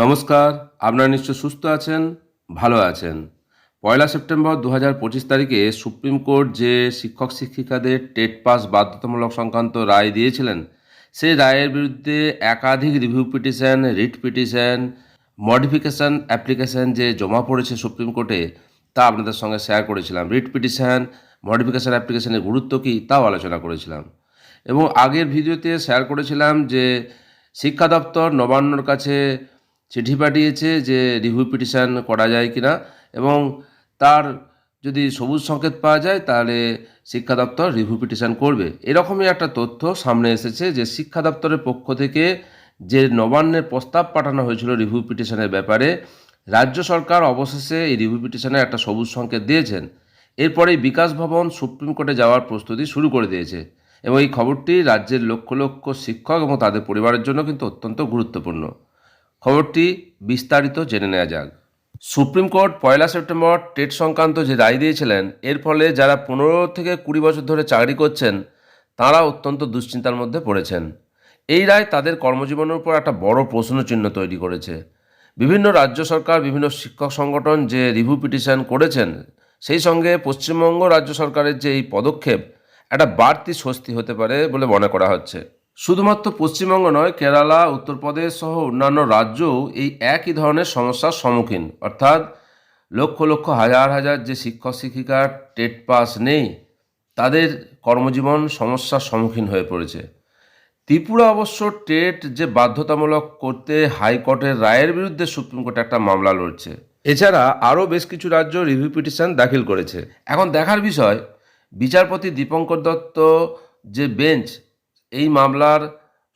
নমস্কার, আপনারা নিশ্চয় সুস্থ আছেন, ভালো আছেন। পয়লা সেপ্টেম্বর দু হাজার পঁচিশ তারিখে সুপ্রিম কোর্ট যে শিক্ষক শিক্ষিকাদের টেট পাস বাধ্যতামূলক সংক্রান্ত রায় দিয়েছিলেন, সেই রায়ের বিরুদ্ধে একাধিক review petition, writ petition, modification application যে জমা পড়েছে সুপ্রিম কোর্টে, তা আপনাদের সঙ্গে শেয়ার করেছিলাম। রিট পিটিশান, মডিফিকেশান অ্যাপ্লিকেশনের গুরুত্ব কী, তাও আলোচনা করেছিলাম। এবং আগের ভিডিওতে শেয়ার করেছিলাম যে শিক্ষা দপ্তর নবান্নর কাছে চিঠি পাঠিয়েছে যে রিভিউ পিটিশন করা যায় কিনা এবং তার যদি সবুজ সংকেত পাওয়া যায় তাহলে শিক্ষা দপ্তর রিভিউ পিটিশন করবে। এরকমই একটা তথ্য সামনে এসেছে যে শিক্ষা দপ্তরের পক্ষ থেকে যে নবান্নের প্রস্তাব পাঠানো হয়েছিল রিভিউ পিটিশনের ব্যাপারে, রাজ্য সরকার অবশেষে এই রিভিউ পিটিশনে একটা সবুজ সংকেত দিয়েছেন। এরপরেই বিকাশ ভবন সুপ্রিম কোর্টে যাওয়ার প্রস্তুতি শুরু করে দিয়েছে এবং এই খবরটি রাজ্যের লক্ষ লক্ষ শিক্ষক এবং তাদের পরিবারের জন্য কিন্তু অত্যন্ত গুরুত্বপূর্ণ। খবরটি বিস্তারিত জেনে নেওয়া যাক। সুপ্রিম কোর্ট পয়লা সেপ্টেম্বর টেট সংক্রান্ত যে রায় দিয়েছিলেন, এর ফলে যারা পনেরো থেকে কুড়ি বছর ধরে চাকরি করছেন, তারা অত্যন্ত দুশ্চিন্তার মধ্যে পড়েছেন। এই রায় তাদের কর্মজীবনের উপর একটা বড় প্রশ্নচিহ্ন তৈরি করেছে। বিভিন্ন রাজ্য সরকার, বিভিন্ন শিক্ষক সংগঠন যে রিভিউ পিটিশন করেছেন, সেই সঙ্গে পশ্চিমবঙ্গ রাজ্য সরকারের যে এই পদক্ষেপ, একটা বাড়তি স্বস্তি হতে পারে বলে মনে করা হচ্ছে। শুধুমাত্র পশ্চিমবঙ্গ নয়, কেরালা, উত্তরপ্রদেশ সহ অন্যান্য রাজ্যও এই একই ধরনের সমস্যার সম্মুখীন। অর্থাৎ লক্ষ লক্ষ, হাজার হাজার যে শিক্ষক, শিক্ষিকার টেট পাস নেই, তাদের কর্মজীবন সমস্যার সম্মুখীন হয়ে পড়েছে। ত্রিপুরা অবশ্য টেট যে বাধ্যতামূলক করতে হাইকোর্টের রায়ের বিরুদ্ধে সুপ্রিম কোর্টে একটা মামলা লড়ছে। এছাড়া আরও বেশ কিছু রাজ্য রিভিউ পিটিশন দাখিল করেছে। এখন দেখার বিষয়, বিচারপতি দীপঙ্কর দত্ত যে বেঞ্চ এই মামলার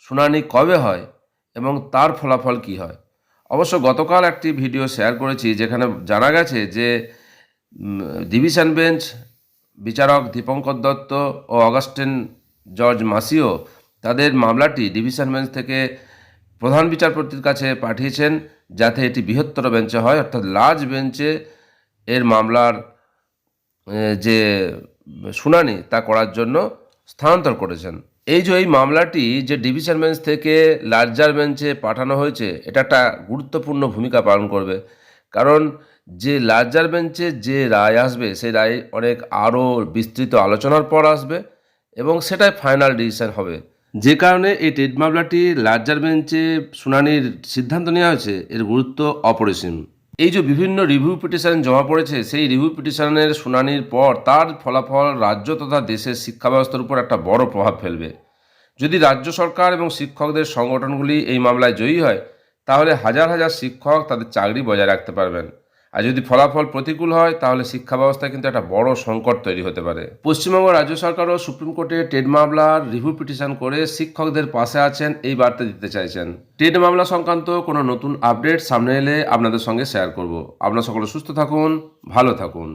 শুনানি কবে হয় এবং তার ফলাফল কি হয়? অবশ্য গতকাল একটি ভিডিও শেয়ার করেছি যেখানে জানা গেছে যে ডিভিশন বেঞ্চ বিচারক দীপঙ্কর দত্ত ও অগাস্টিন জর্জ মাসিও তাদের মামলাটি ডিভিশন বেঞ্চ থেকে প্রধান বিচারপতির কাছে পাঠিয়েছেন যাতে এটি বৃহত্তর বেঞ্চে হয়। অর্থাৎ লার্জ বেঞ্চে এর মামলার যে শুনানি তা করার জন্য স্থানান্তর করেছেন। এই যে এই মামলাটি যে ডিভিশন বেঞ্চ থেকে লার্জার বেঞ্চে পাঠানো হয়েছে, এটা একটা গুরুত্বপূর্ণ ভূমিকা পালন করবে। কারণ যে লার্জার বেঞ্চে যে রায় আসবে, সেই রায় অনেক আরও বিস্তৃত আলোচনার পর আসবে এবং সেটাই ফাইনাল ডিসিশন হবে। যে কারণে এই টেট মামলাটি লার্জার বেঞ্চে শুনানির সিদ্ধান্ত নেওয়া হয়েছে, এর গুরুত্ব অপরিসীম। এই যে বিভিন্ন রিভিউ পিটিশন জমা পড়েছে, সেই রিভিউ পিটিশনের শুনানির পর তার ফলাফল রাজ্য তথা দেশের শিক্ষা ব্যবস্থার উপর একটা বড় প্রভাব ফেলবে। যদি রাজ্য সরকার এবং শিক্ষকদের সংগঠনগুলি এই মামলায় জয়ী হয়, তাহলে হাজার হাজার শিক্ষক তাদের চাকরি বজায় রাখতে পারবেন। আর যদি ফলাফল প্রতিকূল হয়, তাহলে শিক্ষা ব্যবস্থায় কিন্তু একটা বড় সংকট তৈরি হতে পারে। পশ্চিমবঙ্গ রাজ্য সরকারও সুপ্রিম কোর্টে টেট মামলার রিভিউ পিটিশন করে শিক্ষকদের পাশে আছেন, এই বার্তা দিতে চাইছেন। টেট মামলা সংক্রান্ত কোনো নতুন আপডেট সামনে এলে আপনাদের সঙ্গে শেয়ার করব। আপনারা সকলে সুস্থ থাকুন, ভালো থাকুন।